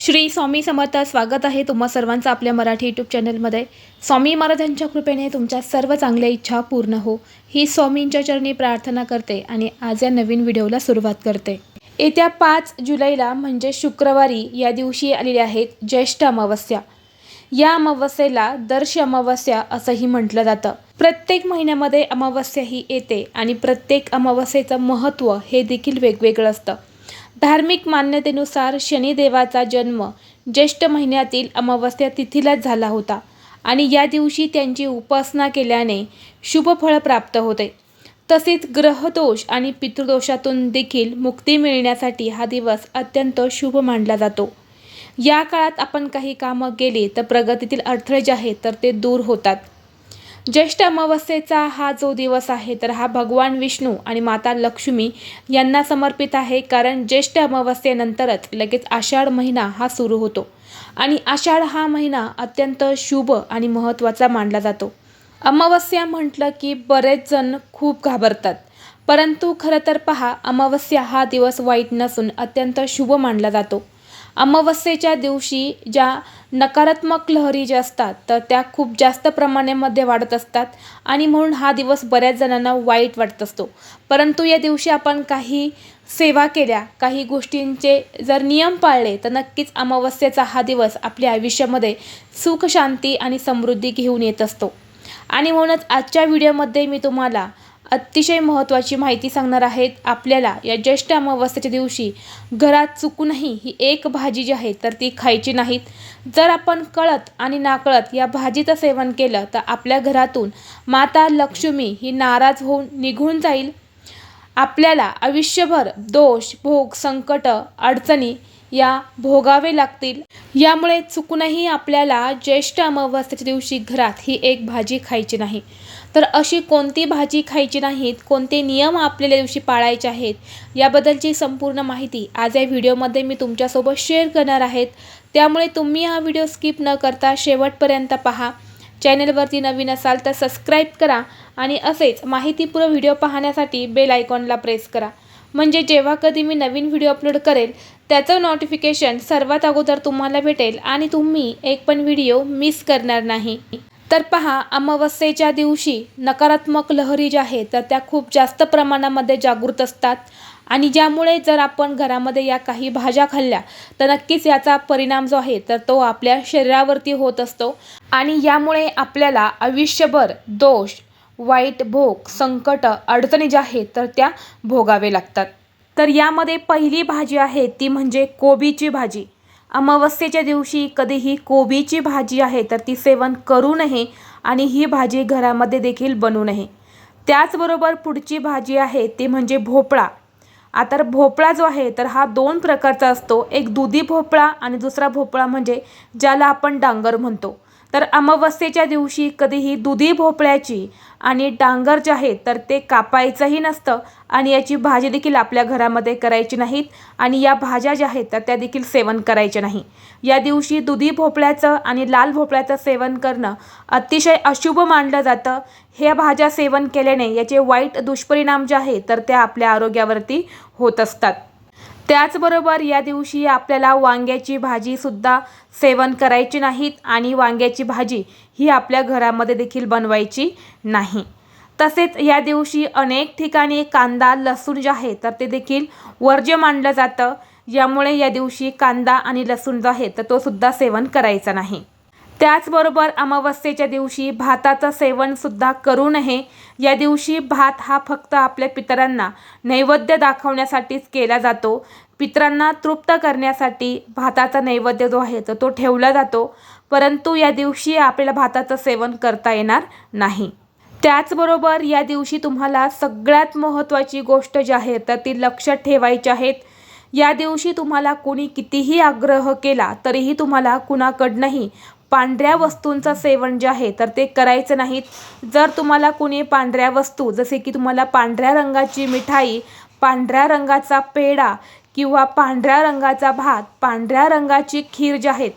श्री स्वामी समर्थ स्वागत आहे तुम्हा सर्वांचं आपल्या मराठी यूट्यूब चॅनलमध्ये स्वामी महाराजांच्या कृपेने तुमच्या सर्व चांगल्या इच्छा पूर्ण हो. ही स्वामींच्या चरणी प्रार्थना करते आणि आज या नवीन व्हिडिओला सुरुवात करते. येत्या पाच जुलैला म्हणजे शुक्रवारी या दिवशी आलेल्या आहेत ज्येष्ठ अमावस्या. या अमावस्येला दर्श अमावस्या असंही म्हटलं जातं. प्रत्येक महिन्यामध्ये अमावस्या ही येते आणि प्रत्येक अमावस्येचं महत्त्व हे देखील वेगवेगळं असतं. धार्मिक मान्यतेनुसार शनिदेवाचा जन्म ज्येष्ठ महिन्यातील अमावस्या तिथीलाच झाला होता आणि या दिवशी त्यांची उपासना केल्याने शुभ फळ प्राप्त होते. तसेच ग्रहदोष आणि पितृदोषातून देखील मुक्ती मिळण्यासाठी हा दिवस अत्यंत शुभ मानला जातो. या काळात आपण काही कामं केली तर प्रगतीतील अडथळे जे आहेत तर ते दूर होतात. ज्येष्ठ अमावस्येचा हा जो दिवस आहे तर हा भगवान विष्णू आणि माता लक्ष्मी यांना समर्पित आहे कारण ज्येष्ठ अमावस्येनंतरच लगेच आषाढ महिना हा सुरू होतो. आणि आषाढ हा महिना अत्यंत शुभ आणि महत्त्वाचा मानला जातो. अमावस्या म्हटलं की बरेच जण खूप घाबरतात. परंतु खरं तर पहा अमावस्या हा दिवस वाईट नसून अत्यंत शुभ मानला जातो. अमावस्येच्या दिवशी ज्या नकारात्मक लहरी ज्या असतात तर त्या खूप जास्त प्रमाणामध्ये वाढत असतात आणि म्हणून हा दिवस बऱ्याच जणांना वाईट वाटत असतो. परंतु या दिवशी आपण काही सेवा केल्या काही गोष्टींचे जर नियम पाळले तर नक्कीच अमावस्येचा हा दिवस आपल्या आयुष्यामध्ये सुख शांती आणि समृद्धी घेऊन येत असतो. आणि म्हणूनच आजच्या व्हिडिओमध्ये मी तुम्हाला अतिशय महत्त्वाची माहिती सांगणार आहेत आपल्याला या ज्येष्ठ अमावस्येच्या दिवशी. घरात चुकूनही ही एक भाजी जी आहे तर ती खायची नाहीत. जर आपण कळत आणि नाकळत या भाजीचं सेवन केलं तर आपल्या घरातून माता लक्ष्मी ही नाराज होऊन निघून जाईल. आपल्याला आयुष्यभर दोष भोग संकट अडचणी या भोगावे लागतील. यामुळे चुकूनही आपल्याला ज्येष्ठ अमावस्येच्या दिवशी घरात ही एक भाजी खायची नाही. तर अशी कोणती भाजी खायची नाहीत कोणते नियम आपल्याला दिवशी पाळायचे आहेत याबद्दलची संपूर्ण माहिती आज या व्हिडिओमध्ये मी तुमच्यासोबत शेअर करणार आहेत. त्यामुळे तुम्ही हा व्हिडिओ स्किप न करता शेवटपर्यंत पहा. चॅनलवरती नवीन असाल तर सबस्क्राईब करा आणि असेच माहितीपूर्ण व्हिडिओ पाहण्यासाठी बेल आयकॉनला प्रेस करा. म्हणजे जेव्हा कधी मी नवीन व्हिडिओ अपलोड करेल त्याचं नोटिफिकेशन सर्वात अगोदर तुम्हाला भेटेल आणि तुम्ही एक पण व्हिडिओ मिस करणार नाही. तर पहा अमावस्येच्या दिवशी नकारात्मक लहरी ज्या आहेत तर त्या खूप जास्त प्रमाणामध्ये जागृत असतात. आणि ज्यामुळे जर आपण घरामध्ये या काही भाज्या खाल्ल्या तर नक्कीच याचा परिणाम जो आहे तर तो आपल्या शरीरावरती होत असतो. आणि यामुळे आपल्याला आयुष्यभर दोष वाईट भोग संकट अडचणी ज्या आहेत तर त्या भोगावे लागतात. तर यामध्ये पहिली भाजी आहे ती म्हणजे कोबीची भाजी. अमावस्येच्या दिवशी कधीही कोबीची भाजी आहे तर ती सेवन करू नये आणि ही भाजी घरामध्ये देखील बनवू नये. त्याचबरोबर पुढची भाजी आहे ती म्हणजे भोपळा. आता भोपळा जो आहे तर हा दोन प्रकारचा असतो. एक दुधी भोपळा आणि दुसरा भोपळा म्हणजे ज्याला आपण डांगर म्हणतो. तर अमावस्येच्या दिवशी कधीही दुधी भोपळ्याची आणि डांगर जे आहे तर ते कापायचंही नसतं आणि याची भाजी देखील आपल्या घरामध्ये करायची नाहीत आणि या भाज्या ज्या आहेत तर त्या देखील सेवन करायच्या नाही. या दिवशी दुधी भोपळ्याचं आणि लाल भोपळ्याचं सेवन करणं अतिशय अशुभ मानलं जातं. ह्या भाज्या सेवन केल्याने याचे वाईट दुष्परिणाम जे आहेत तर त्या आपल्या आरोग्यावरती होत असतात. त्याचबरोबर या दिवशी आपल्याला वांग्याची भाजीसुद्धा सेवन करायची नाहीत आणि वांग्याची भाजी ही आपल्या घरामध्ये देखील बनवायची नाही. तसेच या दिवशी अनेक ठिकाणी कांदा लसूण जे आहे तर ते देखील वर्ज्य मानलं जातं. यामुळे या दिवशी कांदा आणि लसूण जो आहे तर तो सुद्धा सेवन करायचा नाही. त्याचबरोबर अमावस्येच्या दिवशी भाताचं सेवनसुद्धा करू नये. या दिवशी भात हा फक्त आपल्या पितरांना नैवेद्य दाखवण्यासाठीच केला जातो. पितरांना तृप्त करण्यासाठी भाताचा नैवेद्य जो आहे तर तो ठेवला जातो. परंतु या दिवशी आपल्याला भाताचं सेवन करता येणार नाही. त्याचबरोबर या दिवशी तुम्हाला सगळ्यात महत्त्वाची गोष्ट जी आहे तर ती लक्षात ठेवायची आहेत या दिवशी तुम्हाला कोणी कितीही आग्रह केला तरीही तुम्हाला कुणाकडनंही पांढऱ्या वस्तूंचं सेवन जे आहे तर ते करायचं नाहीत. जर तुम्हाला कुणी पांढऱ्या वस्तू जसे की तुम्हाला पांढऱ्या रंगाची मिठाई पांढऱ्या रंगाचा पेढा किंवा पांढऱ्या रंगाचा भात पांढऱ्या रंगाची खीर जी आहेत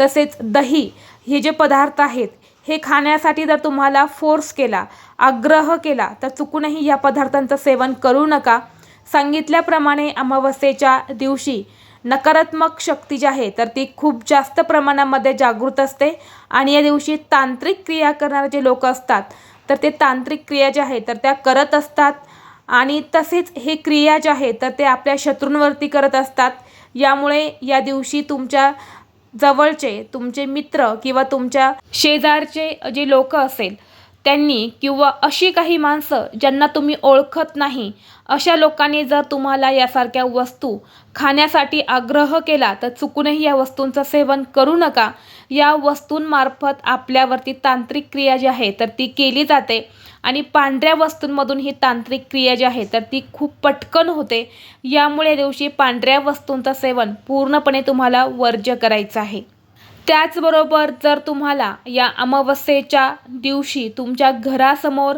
तसेच दही हे जे पदार्थ आहेत हे खाण्यासाठी जर तुम्हाला फोर्स केला आग्रह केला तर चुकूनही या पदार्थांचं सेवन करू नका. सांगितल्याप्रमाणे अमावस्येच्या दिवशी नकारात्मक शक्ती जी आहे तर ती खूप जास्त प्रमाणामध्ये जागृत असते. आणि या दिवशी तांत्रिक क्रिया करणारे जे लोक असतात तर ते तांत्रिक क्रिया ज्या आहेत तर त्या करत असतात. आणि तसेच हे क्रिया ज्या आहेत तर ते आपल्या शत्रूंवरती करत असतात. यामुळे या दिवशी तुमच्या जवळचे तुमचे मित्र किंवा तुमच्या शेजारचे जे लोक असेल त्यांनी किंवा अशी काही माणसं ज्यांना तुम्ही ओळखत नाही अशा लोकांनी जर तुम्हाला यासारख्या वस्तू खाण्यासाठी आग्रह केला तर चुकूनही या वस्तूंचं सेवन करू नका. या वस्तूंमार्फत आपल्यावरती तांत्रिक क्रिया जी आहे तर ती केली जाते आणि पांढऱ्या वस्तूंमधून ही तांत्रिक क्रिया जी आहे तर ती खूप पटकन होते. यामुळे दिवशी पांढऱ्या वस्तूंचं सेवन पूर्णपणे तुम्हाला वर्ज्य करायचं आहे. त्याचबरोबर जर तुम्हाला या अमावस्येच्या दिवशी तुमच्या घरासमोर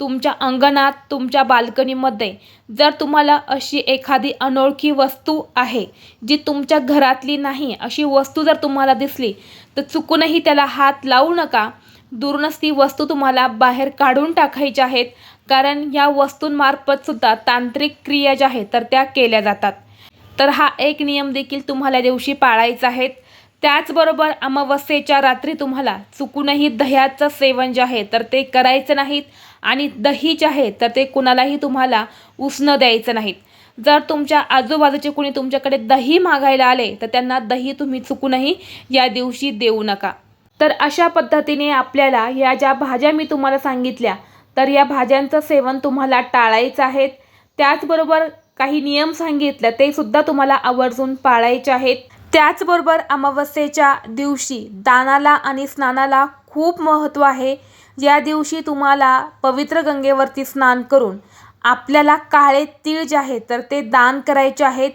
तुमच्या अंगणात तुमच्या बाल्कनीमध्ये जर तुम्हाला अशी एखादी अनोळखी वस्तू आहे जी तुमच्या घरातली नाही अशी वस्तू जर तुम्हाला दिसली तर चुकूनही त्याला हात लावू नका. दुरूनच ती वस्तू तुम्हाला बाहेर काढून टाकायच्या आहेत कारण या वस्तूंमार्फतसुद्धा तांत्रिक क्रिया ज्या आहेत तर त्या केल्या जातात. तर हा एक नियम देखील तुम्हाला दिवशी पाळायचा आहे. त्याचबरोबर अमावस्येच्या रात्री तुम्हाला चुकूनही दह्याचं सेवन जे आहे तर ते करायचं नाहीत. आणि दही जे आहे तर ते कुणालाही तुम्हाला उसणं द्यायचं नाहीत. जर तुमच्या आजूबाजूचे कुणी तुमच्याकडे दही मागायला आले तर त्यांना दही तुम्ही चुकूनही या दिवशी देऊ नका. तर अशा पद्धतीने आपल्याला या ज्या भाज्या मी तुम्हाला सांगितल्या तर या भाज्यांचं सेवन तुम्हाला टाळायचं आहे. त्याचबरोबर काही नियम सांगितले ते सुद्धा तुम्हाला आवर्जून पाळायचे आहेत. त्याचबरोबर अमावस्येच्या दिवशी दानाला आणि स्नानाला खूप महत्त्व आहे. या दिवशी तुम्हाला पवित्र गंगेवरती स्नान करून आपल्याला काळे तीळ जे आहेत तर ते दान करायचे आहेत.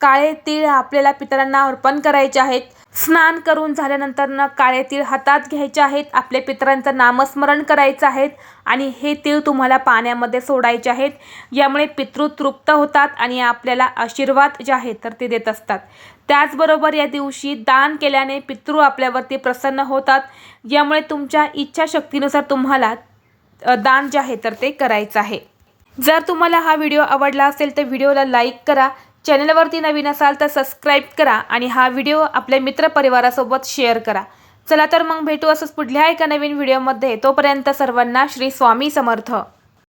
काळे तीळ आपल्याला पितरांना अर्पण करायचे आहेत. स्नान करून झाल्यानंतर न काळे तीळ हातात घ्यायचे आहेत. आपल्या पितरांचं नामस्मरण करायचं आहेत आणि हे तीळ तुम्हाला पाण्यामध्ये सोडायचे आहेत. यामुळे पितृ तृप्त होतात आणि आपल्याला आशीर्वाद जे आहेत तर ते देत असतात. त्याचबरोबर या दिवशी दान केल्याने पितृ आपल्यावरती प्रसन्न होतात. यामुळे तुमच्या इच्छाशक्तीनुसार तुम्हाला दान जे आहे तर ते करायचं आहे. जर तुम्हाला हा व्हिडिओ आवडला असेल तर व्हिडिओला लाईक करा. चॅनलवरती नवीन असाल तर सबस्क्राईब करा आणि हा व्हिडिओ आपल्या मित्रपरिवारासोबत शेअर करा. चला तर मग भेटू असंच पुढल्या एका नवीन व्हिडिओमध्ये. तोपर्यंत सर्वांना श्री स्वामी समर्थ.